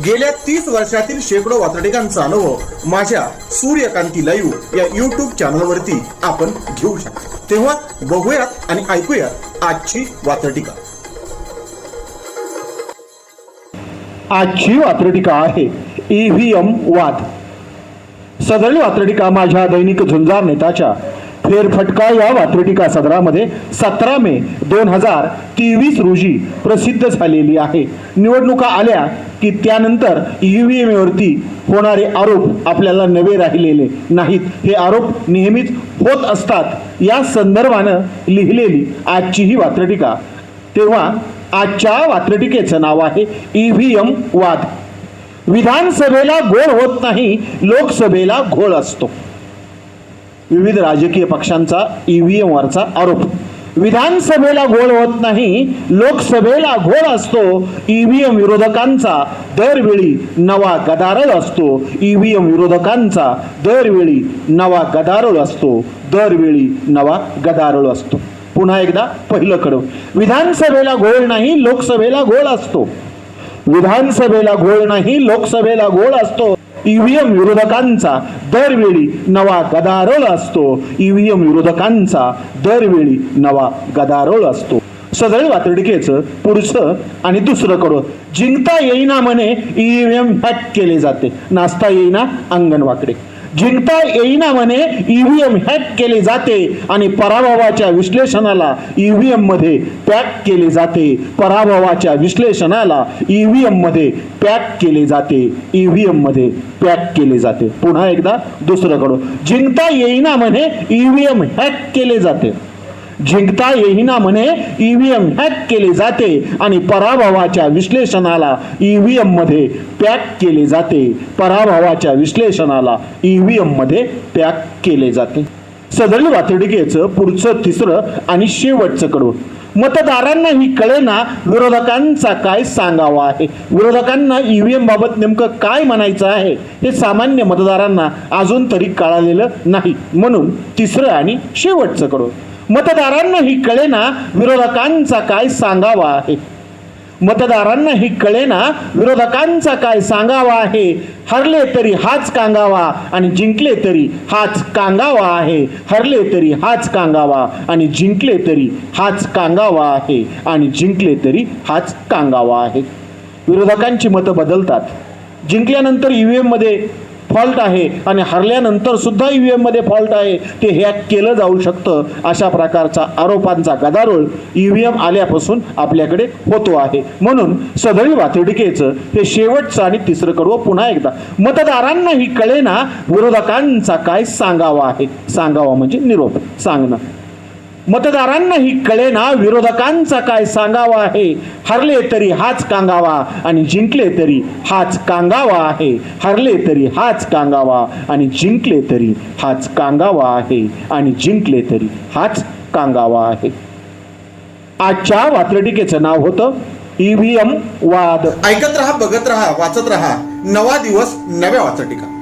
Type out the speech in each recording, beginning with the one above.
गेल्या तीस वर्षातील शेकडो वातडिकांचा अनुभव माझ्या सूर्यकांती लाईव्ह या युट्यूब चॅनलवरती आपण घेऊ शकतो. तेव्हा बघूयात आणि ऐकूयात आजची वातडिका आजची वात्रटिका आहे ईव्हीएम वाद. सदरी वात्रटिका माझ्या दैनिक झुंजार नेताच्या फेरफटका या वात्रटिका सदरामध्ये सतरा मे दोन हजार तेवीस रोजी प्रसिद्ध झालेली आहे. निवडणुका आल्या की त्यानंतर यू व्ही एमवरती होणारे आरोप आपल्याला नवे राहिलेले नाहीत. हे आरोप नेहमीच होत असतात. या संदर्भानं लिहिलेली आजची ही वात्रटिका तेव्हा आजच्या वात्रटिकेचं नाव आहे ईव्हीएम वाद. विधानसभेला गोळ होत नाही लोकसभेला घोळ असतो. विविध राजकीय पक्षांचा ईव्हीएम वरचा आरोप. विधानसभेला घोळ होत नाही लोकसभेला घोळ असतो ईव्हीएम विरोधकांचा दरवेळी नवा गदारोळ असतो. ईव्हीएम विरोधकांचा दरवेळी नवा गदारोळ असतो. दरवेळी नवा गदारोळ असतो. पुन्हा एकदा पहिलं कडव. विधानसभेला घोळ नाही लोकसभेला घोळ असतो. विधानसभेला घोळ नाही लोकसभेला घोळ असतो. ईव्हीएम विरोधकांचा दरवेळी नवा गदारोळ असतो. ईव्हीएम विरोधकांचा दरवेळी नवा गदारोळ असतो. सदळ वातडिकेचं पुढचं आणि दुसरं कडो जिंकता येईना म्हणे ईव्हीएम हॅक केले जाते. नाचता येईना अंगण वाकडे जिंकता येईना म्हणे ईव्हीएम हॅक केले जाते आणि पराभवाच्या विश्लेषणाला ईव्हीएममध्ये पॅक केले जाते. पराभवाच्या विश्लेषणाला ईव्हीएममध्ये पॅक केले जाते. ईव्हीएममध्ये पॅक केले जाते. पुन्हा एकदा दुसरं कडून जिंकता येईना म्हणे ईव्हीएम हॅक केले जाते. जिंकता येईना म्हणे ईव्हीएम हॅक केले जाते आणि पराभवाच्या विश्लेषणाला ईव्हीएममध्ये पॅक केले जाते. पराभवाच्या विश्लेषणाला ईव्हीएममध्ये पॅक केले जाते. सदरील वातडिकेचं पुढचं तिसरं आणि शेवटचं कडवं. मतदारांनाही कळेना विरोधकांचा काय सांगावा आहे. विरोधकांना ईव्हीएम बाबत नेमकं काय म्हणायचं आहे हे सामान्य मतदारांना अजून तरी कळालेलं नाही. म्हणून तिसरं आणि शेवटचं कडवं. मतदारांना ही कळेना विरोधकांचा काय सांगावा आहे. मतदारांना ही कळेना विरोधकांचा काय सांगावा आहे. हरले तरी हाच कांगावा आणि जिंकले तरी हाच कांगावा आहे. हरले तरी हाच कांगावा आणि जिंकले तरी हाच कांगावा आहे. आणि जिंकले तरी हाच कांगावा आहे. विरोधकांची मतं बदलतात. जिंकल्यानंतर ईव्हीएम एममध्ये फॉल्ट आहे आणि हरल्यानंतर सुद्धा ई व्ही एममध्ये फॉल्ट आहे ते हॅक केलं जाऊ शकतं अशा प्रकारचा आरोपांचा गदारोळ ईव्हीएम आल्यापासून आपल्याकडे होतो आहे. म्हणून सदैव वातडिकेचं हे शेवटचं आणि तिसरं कडवं पुन्हा एकदा. मतदारांनाही कळेना विरोधकांचा काय सांगावा आहे. सांगावा म्हणजे निरोप. सांगणं. मतदारांनाही कळेना विरोधकांचा काय सांगावा आहे? हरले तरी हाच कांगावा आणि जिंकले तरी हाच कांगावा आहे. हरले तरी हाच कांगावा आणि जिंकले तरी हाच कांगावा आहे. आणि जिंकले तरी हाच कांगावा आहे. आजच्या वात्रटिकेचं नाव होतं ईव्हीएम वाद. ऐकत रहा बघत रहा वाचत रहा. नवा दिवस नव्या वाचटिका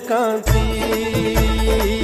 सूर्यकांती